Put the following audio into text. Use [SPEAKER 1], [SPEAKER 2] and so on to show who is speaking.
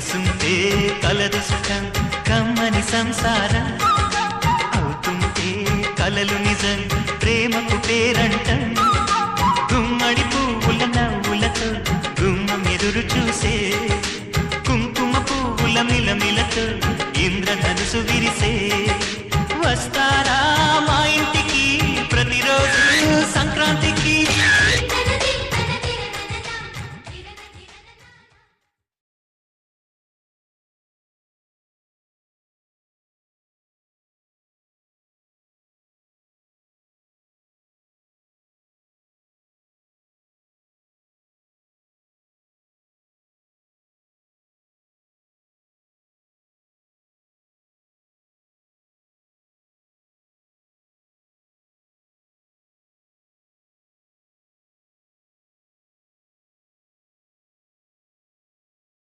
[SPEAKER 1] తెలుసుంటే కలదు సుఖం కమ్మని సంసారం. అవుతుంటే కలలు నిజం ప్రేమకు పేరంట. గుమ్మడి పువ్వుల నవ్వులతో గుమ్మ ఎదురు చూసే కుంకుమ పువ్వుల మిలమిలతో ఇంద్ర ధనుసు విరిసే